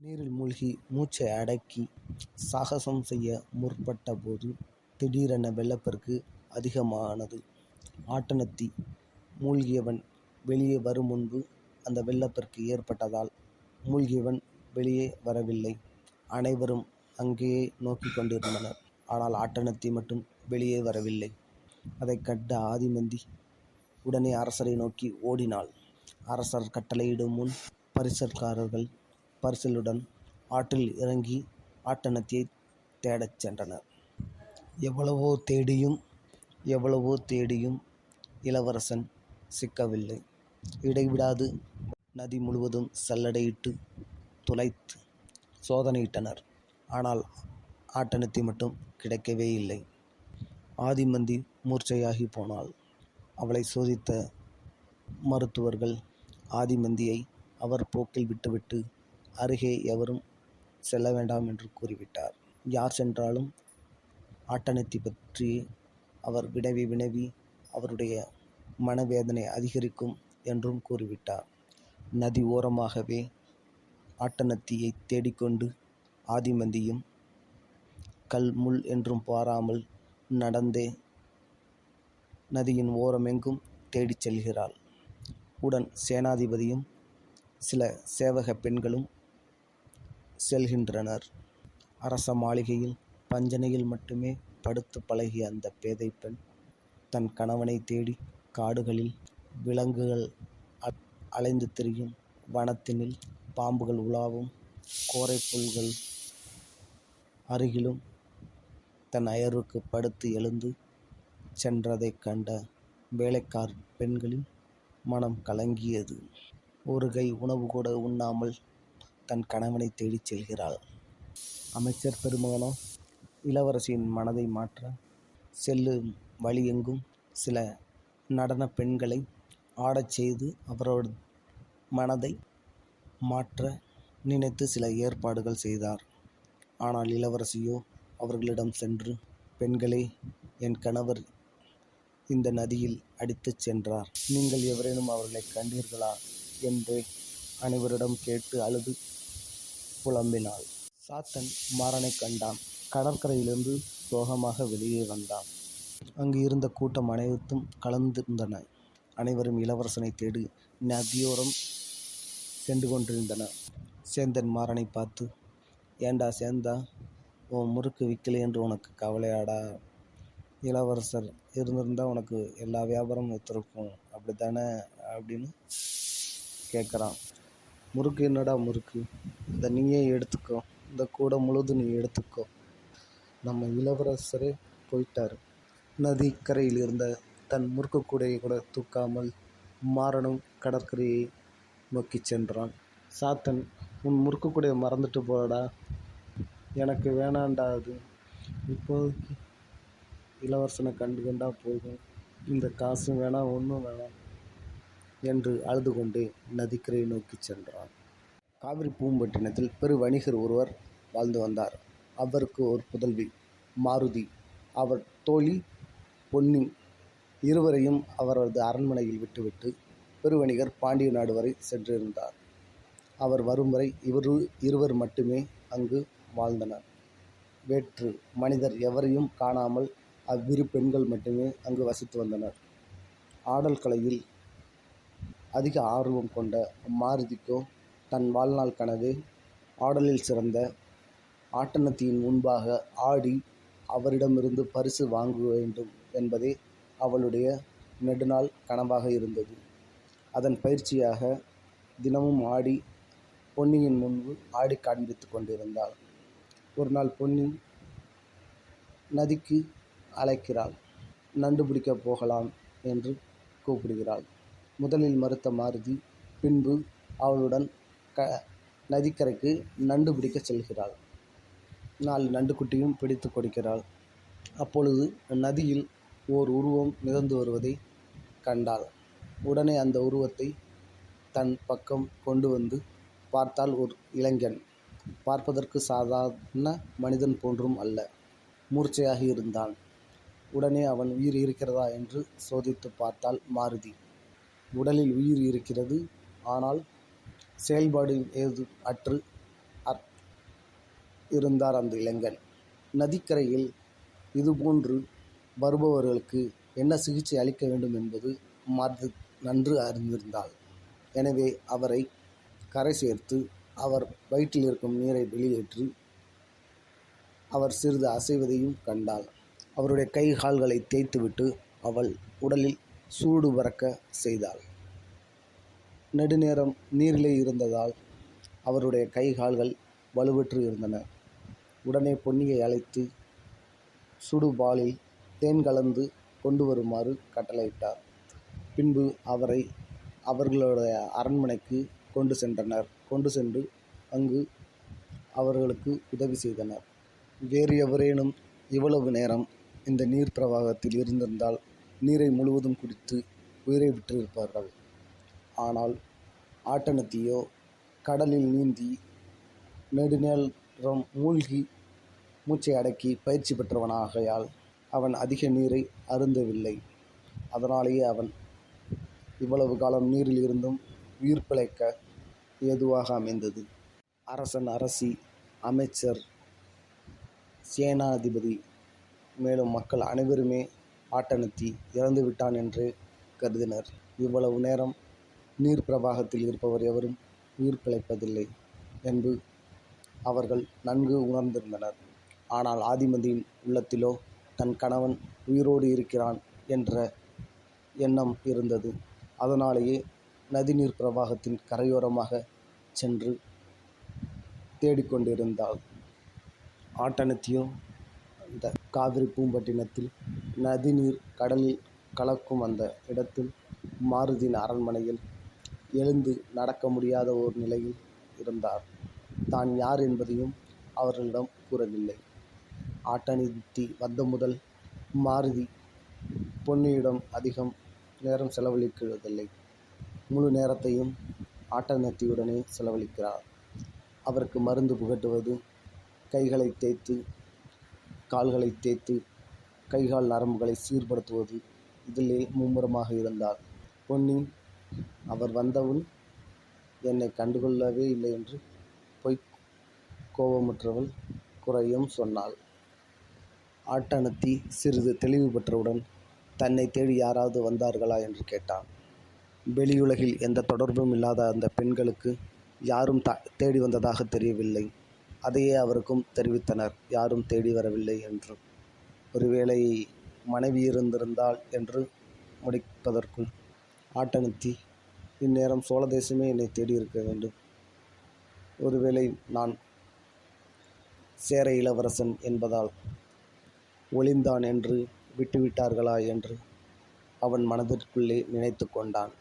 நீரில் மூழ்கி மூச்சை அடக்கி சாகசம் செய்ய முற்பட்டபோது திடீரென வெள்ளப்பெருக்கு அதிகமானது. ஆட்டனத்தி மூழ்கியவன் வெளியே வரும் முன்பு அந்த வெள்ளப்பெருக்கு ஏற்பட்டதால் மூழ்கியவன் வெளியே வரவில்லை. அனைவரும் அங்கேயே நோக்கிக் கொண்டிருந்தனர். ஆனால் ஆட்டனத்தி மட்டும் வெளியே வரவில்லை. அதைக் கண்ட ஆதிமந்தி உடனே அரசரை நோக்கி ஓடினாள். அரசர் கட்டளையிடும் முன் பரிசல்காரர்கள் பரிசலுடன் ஆற்றில் இறங்கி ஆட்டனத்தியைத் தேடச் சென்றனர். எவ்வளவோ தேடியும் எவ்வளவோ தேடியும் இளவரசன் சிக்கவில்லை. இடைவிடாது நதி முழுவதும் சல்லடையிட்டு துளைத்து சோதனையிட்டனர். ஆனால் ஆட்டனத்தி மட்டும் கிடைக்கவே இல்லை ஆதிமந்தி மூர்ச்சையாகிப் போனாள். அவளை சோதித்த மருத்துவர்கள் ஆதிமந்தியை அவர் போக்கில் விட்டுவிட்டு அருகே எவரும் செல்ல வேண்டாம் என்று கூறிவிட்டார். யார் சென்றாலும் ஆட்டனத்தி பற்றி அவர் வினவி வினவி அவருடைய மனவேதனை அதிகரிக்கும் என்றும் கூறிவிட்டார். நதி ஓரமாகவே ஆட்டனத்தியைத் தேடிக்கொண்டு ஆதிமந்தியும் கல் முள் என்றும் பாராமல் நடந்தே நதியின் ஓரமெங்கும் தேடிச் செல்கிறாள். உடன் சேனாதிபதியும் சில சேவக பெண்களும் செல்கின்றனர். அரச மாளிகையில் பஞ்சனையில் மட்டுமே படுத்து பழகிய அந்த பேதைப் பெண் தன் கணவனைத் தேடி காடுகளில் விலங்குகள் அலைந்து திரியும் வனத்தினில் பாம்புகள் உலாவும் கோரை புல்கள் அருகிலும் தன் அயர்வுக்கு படுத்து எழுந்து சென்றதைக் கண்ட வேலைக்கார பெண்களின் மனம் கலங்கியது. ஒரு கை உணவு கூட உண்ணாமல் தன் கணவனைத் தேடிச் செல்கிறாள். அமைச்சர் பெருமகனோ இளவரசியின் மனதை மாற்ற செல்லும் வழியெங்கும் சில நடனப் பெண்களை ஆடச் செய்து அவரோட மனதை மாற்ற நினைத்து சில ஏற்பாடுகள் செய்தார். ஆனால் இளவரசியோ அவர்களிடம் சென்று பெண்களே என் கணவர் இந்த நதியில் அடித்துச் சென்றார். நீங்கள் எவரேனும் அவர்களை கண்டீர்களா? என்று அனைவரிடம் கேட்டு அழுது புலம்பினாள். சாத்தன் மாறனைக் கண்டான். கடற்கரையிலிருந்து சோகமாக வெளியே வந்தான். அங்கு இருந்த கூட்டம் அனைத்தும் கலந்திருந்தன. அனைவரும் இளவரசனைத் தேடி நதியோரம் சென்று கொண்டிருந்தனர். சேந்தன் மாறனை பார்த்து ஏண்டா சேந்தா உன் முறுக்கு விற்கலையேன்று உனக்கு கவலையாடா? இளவரசர் இருந்திருந்தால் உனக்கு எல்லா வியாபாரமும் வைத்திருக்கும் அப்படி தானே அப்படின்னு கேட்குறான் முறுக்கு என்னடா முறுக்கு? அதை நீயே எடுத்துக்கோ. இந்த கூடை முழுதும் நீ எடுத்துக்கோ. நம்ம இளவரசரே போயிட்டார் நதிக்கரையில் இருந்த தன் முறுக்கு கூடையை கூட தூக்காமல் மாறனும் கடற்கரையை நோக்கிச் சென்றான். சாத்தன் உன் முறுக்கு கூடையை மறந்துட்டு போடா. எனக்கு வேணாண்டா அது. இப்போதைக்கு கண்டு கண்டால் போதும். இந்த காசும் வேணாம் ஒன்றும் வேணாம் என்று அழுதுகொண்டே நதிக்கரையை நோக்கிச் சென்றான். காவிரிப்பூம்பட்டினத்தில் பெரு வணிகர் ஒருவர் வாழ்ந்து வந்தார். அவருக்கு ஒரு புதல்வி மாருதி அவர் தோழி பொன்னி இருவரையும் அவரது அரண்மனையில் விட்டுவிட்டு பெருவணிகர் பாண்டிய நாடு வரை சென்றிருந்தார். அவர் வரும் வரை இவரு இருவர் மட்டுமே அங்கு வாழ்ந்தனர். வேற்று மனிதர் எவரையும் காணாமல் அவ்விரு பெண்கள் மட்டுமே அங்கு வசித்து வந்தனர். ஆடல் கலையில் அதிக ஆர்வம் கொண்ட மாருதிக்கோ தன் வாழ்நாள் கனவு ஆடலில் சிறந்த ஆட்டனத்தியின் முன்பாக ஆடி அவரிடமிருந்து பரிசு வாங்க வேண்டும் என்பதே அவளுடைய நெடுநாள் கனவாக இருந்தது. அதன் பயிற்சியாக தினமும் ஆடி பொன்னியின் முன்பு ஆடிக் காண்பித்துக் கொண்டிருந்தாள். ஒரு நாள் பொன்னி நதிக்கு அழைக்கிறாள். நண்டு பிடிக்கப் போகலாம் என்று கூப்பிடுகிறாள். முதலில் மறுத்த மாருதி பின்பு அவளுடன் க நதிக்கரைக்கு நண்டு பிடிக்க செல்கிறாள். நாலு நண்டு குட்டியும் பிடித்து கொடுக்கிறாள். அப்பொழுது நதியில் ஓர் உருவம் மிதந்து வருவதைக் கண்டாள். உடனே அந்த உருவத்தை தன் பக்கம் கொண்டு வந்து பார்த்தாள் ஒரு இளைஞன். பார்ப்பதற்கு சாதாரண மனிதன் போன்றும் அல்ல. மூர்ச்சையாகி இருந்தான். உடனே அவன் உயிர் இருக்கிறதா என்று சோதித்துப் பார்த்தாள் மாருதி. உடலில் உயிர் இருக்கிறது. ஆனால் செயல்பாடு ஏது அற்று அற் இருந்தார் அந்த இளைஞன். நதிக்கரையில் இதுபோன்று வருபவர்களுக்கு என்ன சிகிச்சை அளிக்க வேண்டும் என்பது மது நன்று அறிந்திருந்தாள். எனவே அவரை கரை சேர்த்து அவர் வயிற்றில் இருக்கும் நீரை வெளியேற்றி அவர் சிறிது அசைவதையும் கண்டாள். அவருடைய கை கால்களை தேய்த்துவிட்டு அவள் உடலில் சூடு பறக்க செய்தாள். நெடுநேரம் நீரிலே இருந்ததால் அவருடைய கை கால்கள் வலுவற்று இருந்தன. உடனே பொன்னியை அழைத்து சுடுபாலில் தேன் கலந்து கொண்டு வருமாறு கட்டளையிட்டார். பின்பு அவரை அவர்களுடைய அரண்மனைக்கு கொண்டு சென்றனர். கொண்டு சென்று அங்கு அவர்களுக்கு உதவி செய்தனர். வேறு எவரேனும் இவ்வளவு நேரம் இந்த நீர் பிரவாகத்தில் இருந்திருந்தால் நீரை முழுவதும் குடித்து உயிரை விட்டிருப்பார்கள். ஆனால் ஆட்டனத்தியோ கடலில் நீந்தி நெடுநேரம் மூழ்கி மூச்சை அடக்கி பயிற்சி பெற்றவனாகையால் அவன் அதிக நீரை அருந்தவில்லை. அதனாலேயே அவன் இவ்வளவு காலம் நீரில் இருந்தும் உயிர் பிழைக்க ஏதுவாக அமைந்தது. அரசன் அரசி அமைச்சர் சேனாதிபதி மேலும் மக்கள் அனைவருமே ஆட்டனத்தி இறந்துவிட்டான் என்று கருதினர். இவ்வளவு நேரம் நீர் பிரவாகத்தில் இருப்பவர் எவரும் உயிர் பிழைப்பதில்லை என்பு அவர்கள் நன்கு உணர்ந்திருந்தனர். ஆனால் ஆதிமதியின் உள்ளத்திலோ தன் கணவன் உயிரோடு இருக்கிறான் என்ற எண்ணம் இருந்தது. அதனாலேயே நதிநீர் பிரவாகத்தின் கரையோரமாக சென்று தேடிக்கொண்டிருந்தாள் ஆட்டனத்தியோ காவிரி பூம்பட்டினத்தில் நதிநீர் கடலில் கலக்கும் அந்த இடத்தில் மாருதியின் அரண்மனையில் எழுந்து நடக்க முடியாத ஒரு நிலையில் இருந்தார். தான் யார் என்பதையும் அவர்களிடம் கூறவில்லை. ஆட்டனித்தி வந்த முதல் மாருதி பொன்னியிடம் அதிகம் நேரம் செலவழிக்கிறதில்லை. முழு நேரத்தையும் ஆட்டநத்தியுடனே செலவழிக்கிறார். அவருக்கு மருந்து புகட்டுவது கைகளை தேய்த்து கால்களை தேய்த்து கை கால் சீர்படுத்துவது இதிலே மும்முரமாக இருந்தார். பொன்னின் அவர் வந்தவுன் என்னை கண்டுகொள்ளவே இல்லை என்று பொய் கோபமுற்றவள் குறையும் சொன்னாள். ஆட்டனத்தி சிறிது தெளிவு பெற்றவுடன் தன்னை தேடி யாராவது வந்தார்களா? என்று கேட்டான். வெளியுலகில் எந்த தொடர்பும் இல்லாத அந்த பெண்களுக்கு யாரும் தேடி வந்ததாக தெரியவில்லை. அதையே அவருக்கும் தெரிவித்தனர் யாரும் தேடி வரவில்லை என்று. ஒருவேளை மனைவியிருந்திருந்தால் என்று முடிப்பதற்குள் ஆட்டனுத்தி இந்நேரம் சோழ தேசமே தேடி தேடியிருக்க வேண்டும். ஒருவேளை நான் சேர இளவரசன் என்பதால் ஒளிந்தான் என்று விட்டுவிட்டார்களா என்று அவன் மனதிற்குள்ளே நினைத்து கொண்டான்.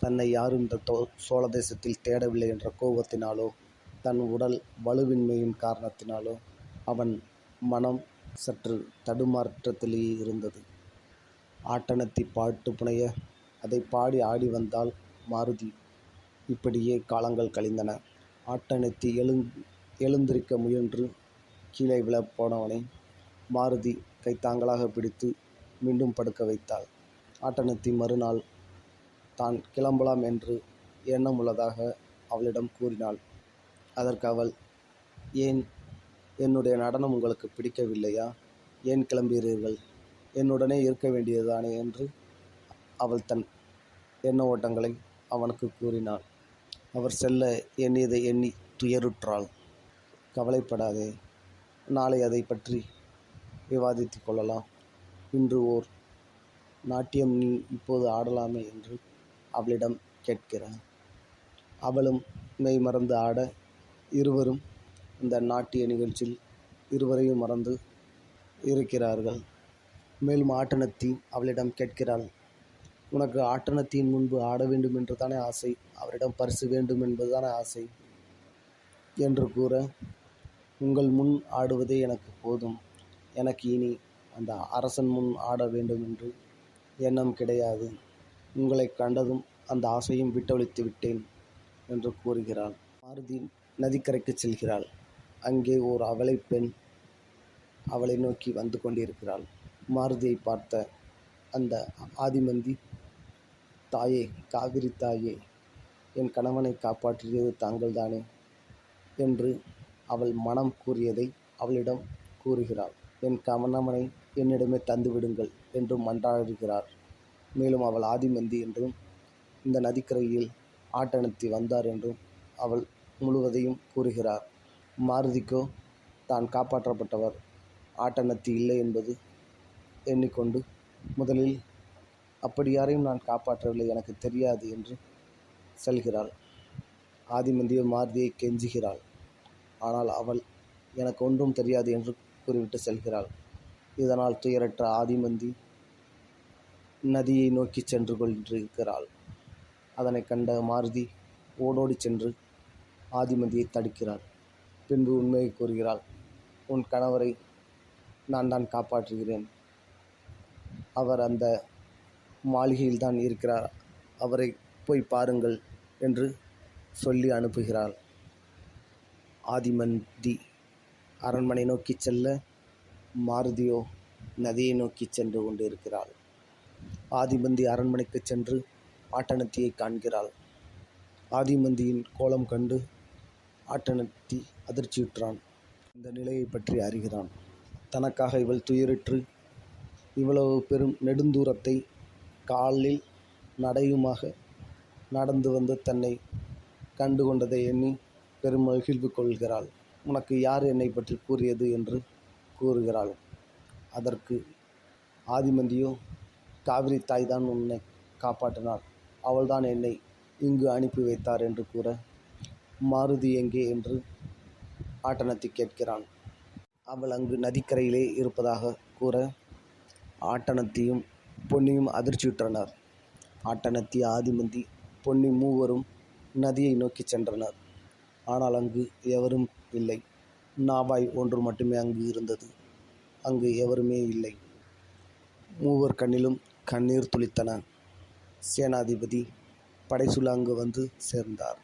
தன்னை யாரும் இந்த சோழ தேசத்தில் தேடவில்லை என்ற கோபத்தினாலோ தன் உடல் வலுவின்மையின் காரணத்தினாலோ அவன் மனம் சற்று தடுமாற்றத்திலேயே இருந்தது ஆட்டனத்தி பாட்டு புனைய அதைப் பாடி ஆடி வந்தால் மாருதி. இப்படியே காலங்கள் கழிந்தன. ஆட்டனத்தி எழுந்திருக்க முயன்று கீழே விழப் போனவனை மாருதி கைத்தாங்களாக பிடித்து மீண்டும் படுக்க வைத்தாள். ஆட்டனத்தி மறுநாள் தான் கிளம்பலாம் என்று எண்ணம் உள்ளதாக அவளிடம் கூறினாள். அதற்கு அவள் ஏன் என்னுடைய நடனம் உங்களுக்குப் பிடிக்கவில்லையா? ஏன் கிளம்புகிறீர்கள்? என்னுடனே இருக்க வேண்டியதுதானே என்று அவள் தன் எண்ண ஓட்டங்களை அவனுக்கு கூறினாள். அவர் செல்ல எண்ணியதை எண்ணி துயருற்றாள். கவலைப்படாதே. நாளை அதை பற்றி விவாதித்துக் கொள்ளலாம். இன்று ஓர் நாட்டியம் நீ இப்போது ஆடலாமே என்று அவளிடம் கேட்கிறார். அவளும் மெய்மறந்து ஆட இருவரும் இந்த நாட்டிய நிகழ்ச்சியில் இருவரையும் மறந்து இருக்கிறார்கள். மேலும் ஆட்டனத்தி அவளிடம் கேட்கிறாள் உனக்கு ஆட்டனத்தியின் முன்பு ஆட வேண்டுமென்றுதானே ஆசை? அவரிடம் பரிசு வேண்டும் என்பதுதானே ஆசை? என்று கூற உங்கள் முன் ஆடுவதே எனக்கு போதும். எனக்கு இனி அந்த அரசன் முன் ஆட வேண்டுமென்ற எண்ணம் கிடையாது. உங்களை கண்டதும் அந்த ஆசையும் விட்டொழித்து விட்டேன் என்று கூறுகிறாள். மாருதி நதிக்கரைக்கு செல்கிறாள். அங்கே ஓர் அவளை பெண் அவளை நோக்கி வந்து கொண்டிருக்கிறாள். மாருதியை பார்த்த அந்த ஆதிமந்தி தாயே காவிரி தாயே என் கணவனை காப்பாற்றியது தாங்கள்தானே? என்று அவள் மனம் கூறியதை அவளிடம் கூறுகிறாள் என் கணவனை என்னிடமே தந்துவிடுங்கள் என்றும் மன்றாடுகிறார் மேலும் அவள் ஆதிமந்தி என்றும் இந்த நதிக்கரையில் ஆட்டணத்தி வந்தார் என்றும் அவள் முழுவதையும் கூறுகிறார். மாருதிக்கோ தான் காப்பாற்றப்பட்டவர். ஆட்டநத்தி இல்லை என்பது எண்ணிக்கொண்டு முதலில் அப்படி யாரையும் நான் காப்பாற்றவில்லை எனக்கு தெரியாது என்று செல்கிறாள். ஆதிமந்தியோ மாருதியை கெஞ்சுகிறாள். ஆனால் அவள் எனக்கு ஒன்றும் தெரியாது என்று கூறிவிட்டு செல்கிறாள். இதனால் துயரற்ற ஆதிமந்தி நதியை நோக்கி சென்று கொண்டிருக்கிறாள். அதனை கண்ட மாருதி ஓடோடி சென்று ஆதிமந்தியை தடுக்கிறாள் பின்பு உண்மையை கூறுகிறாள். உன் கணவரை நான் தான் காப்பாற்றுகிறேன். அவர் அந்த மாளிகையில் தான் இருக்கிறார். அவரை போய் பாருங்கள் என்று சொல்லி அனுப்புகிறாள். ஆதிமந்தி அரண்மனை நோக்கி செல்ல மாருதியோ நதியை நோக்கி சென்று கொண்டிருக்கிறாள். ஆதிமந்தி அரண்மனைக்கு சென்று ஆட்டனத்தியை காண்கிறாள். ஆதிமந்தியின் கோலம் கண்டு ஆட்டனத்தி அதிர்ச்சியுற்றான். இந்த நிலையை பற்றி அறிகிறான். தனக்காக இவள் துயரிற்று இவ்வளவு பெரும் நெடுந்தூரத்தை காலில் நடையுமாக நடந்து வந்து தன்னை கண்டு கொண்டதை எண்ணி பெரும் மகிழ்வு கொள்கிறாள். உனக்கு யார் என்னை பற்றி கூறியது என்று கூறுகிறாள். அதற்கு ஆதிமந்தியோ காவிரி தாய் தான் உன்னை காப்பாற்றினார். அவள்தான் என்னை இங்கு அனுப்பி வைத்தார் என்று கூற மாருதி எங்கே என்று ஆட்டனத்தி கேட்கிறான். அவள் அங்கு நதிக்கரையிலே இருப்பதாக கூற ஆட்டனத்தியும் பொன்னியும் அதிர்ச்சியுற்றனர். ஆட்டனத்தி ஆதிமந்தி பொன்னி மூவரும் நதியை நோக்கி சென்றனர். ஆனால் அங்கு எவரும் இல்லை. நாவாய் ஒன்று மட்டுமே அங்கு இருந்தது. அங்கு எவருமே இல்லை. மூவர் கண்ணிலும் கண்ணீர் துளித்தன. சேனாதிபதி படைசுலா அங்கு வந்து சேர்ந்தார்.